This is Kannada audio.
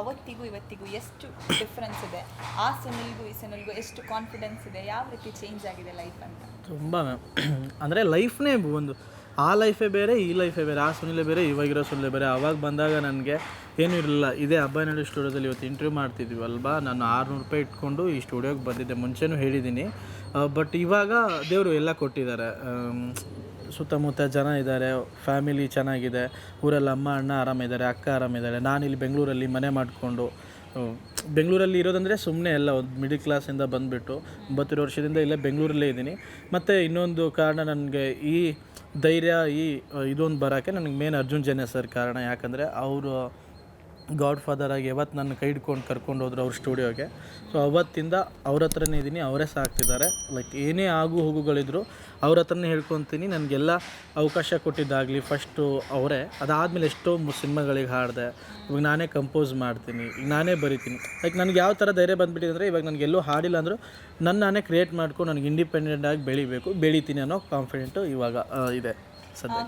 ಅವತ್ತಿಗೂ ಇವತ್ತಿಗೂ ಎಷ್ಟು ಡಿಫ್ರೆನ್ಸ್ ಇದೆ? ಆ ಸುನಿಲ್ಗೂ ಈ ಸುನಿಲ್ಗೂ ಎಷ್ಟು ಕಾನ್ಫಿಡೆನ್ಸ್ ಇದೆ? ಯಾವ ರೀತಿ ಚೇಂಜ್ ಆಗಿದೆ ಲೈಫ್ ಅಂತ? ತುಂಬ ಅಂದರೆ ಲೈಫ್ನೇ ಒಂದು, ಆ ಲೈಫೇ ಬೇರೆ, ಈ ಲೈಫೇ ಬೇರೆ, ಆ ಸುನಿಲೇ ಬೇರೆ, ಇವಾಗಿರೋ ಸುನಿಲೇ ಬೇರೆ. ಅವಾಗ ಬಂದಾಗ ನನಗೆ ಏನೂ ಇರಲಿಲ್ಲ. ಇದೇ ಹಬ್ಬ ನಾಡು ಸ್ಟುಡಿಯೋದಲ್ಲಿ ಇವತ್ತು ಇಂಟ್ರ್ಯೂ ಮಾಡ್ತಿದ್ವಿ ಅಲ್ವಾ? ನಾನು ಆರುನೂರು ರೂಪಾಯಿ ಇಟ್ಕೊಂಡು ಈ ಸ್ಟುಡಿಯೋಗೆ ಬಂದಿದ್ದೆ. ಮುಂಚೆನೂ ಹೇಳಿದ್ದೀನಿ. ಬಟ್ ಇವಾಗ ದೇವರು ಎಲ್ಲ ಕೊಟ್ಟಿದ್ದಾರೆ. ಸುತ್ತಮುತ್ತ ಜನ ಇದ್ದಾರೆ ಫ್ಯಾಮಿಲಿ ಚೆನ್ನಾಗಿದೆ, ಊರಲ್ಲಿ ಅಮ್ಮ, ಅಣ್ಣ ಆರಾಮಿದ್ದಾರೆ, ಅಕ್ಕ ಆರಾಮಿದ್ದಾರೆ. ಇಲ್ಲಿ ಬೆಂಗಳೂರಲ್ಲಿ ಮನೆ ಮಾಡಿಕೊಂಡು ಬೆಂಗಳೂರಲ್ಲಿ ಇರೋದಂದರೆ ಸುಮ್ಮನೆ ಎಲ್ಲ ಒಂದು ಮಿಡಿಲ್ ಕ್ಲಾಸಿಂದ ಬಂದುಬಿಟ್ಟು ಒಂಬತ್ತೆರಡು ವರ್ಷದಿಂದ ಇಲ್ಲೇ ಬೆಂಗಳೂರಲ್ಲೇ ಇದ್ದೀನಿ. ಮತ್ತು ಇನ್ನೊಂದು ಕಾರಣ ನನಗೆ ಈ ಧೈರ್ಯ, ಈ, ಇದೊಂದು ಬರೋಕ್ಕೆ ನನಗೆ ಮೇನ್ ಅರ್ಜುನ್ ಜನ್ಯ ಸರ್ ಕಾರಣ. ಯಾಕಂದರೆ ಅವರು ಗಾಡ್ ಫಾದರ್ ಆಗಿ ಯಾವತ್ತು ನನ್ನ ಕೈ ಹಿಡ್ಕೊಂಡು ಕರ್ಕೊಂಡು ಹೋದ್ರು ಅವ್ರ ಸ್ಟುಡಿಯೋಗೆ. ಸೊ ಅವತ್ತಿಂದ ಅವ್ರ ಹತ್ರನೇ ಇದ್ದೀನಿ ಅವರೇ ಸಾಕ್ತಿದ್ದಾರೆ. ಲೈಕ್ ಏನೇ ಆಗು ಹೋಗುಗಳಿದ್ರು ಅವ್ರ ಹತ್ರನೇ ಹೇಳ್ಕೊತೀನಿ. ನನಗೆಲ್ಲ ಅವಕಾಶ ಕೊಟ್ಟಿದ್ದಾಗಲಿ ಫಸ್ಟು ಅವರೇ. ಅದಾದಮೇಲೆ ಎಷ್ಟೋ ಸಿನಿಮಾಗಳಿಗೆ ಹಾಡಿದೆ. ಇವಾಗ ನಾನೇ ಕಂಪೋಸ್ ಮಾಡ್ತೀನಿ. ಈಗ ನಾನೇ ಬರಿತೀನಿ. ಲೈಕ್ ನನಗೆ ಯಾವ ಥರ ಧೈರ್ಯ ಬಂದುಬಿಟ್ಟಿದೆ ಅಂದರೆ ಇವಾಗ ನನಗೆ ಎಲ್ಲೂ ಹಾಡಿಲ್ಲ ಅಂದರೂ ನನ್ನ ನಾನೇ ಕ್ರಿಯೇಟ್ ಮಾಡ್ಕೊಂಡು ನನಗೆ ಇಂಡಿಪೆಂಡೆಂಟ್ ಆಗಿ ಬೆಳಿಬೇಕು. ಬೆಳಿತೀನಿ ಅನ್ನೋ ಕಾನ್ಫಿಡೆಂಟು ಇವಾಗ ಇದೆ ಸದ್ಯ.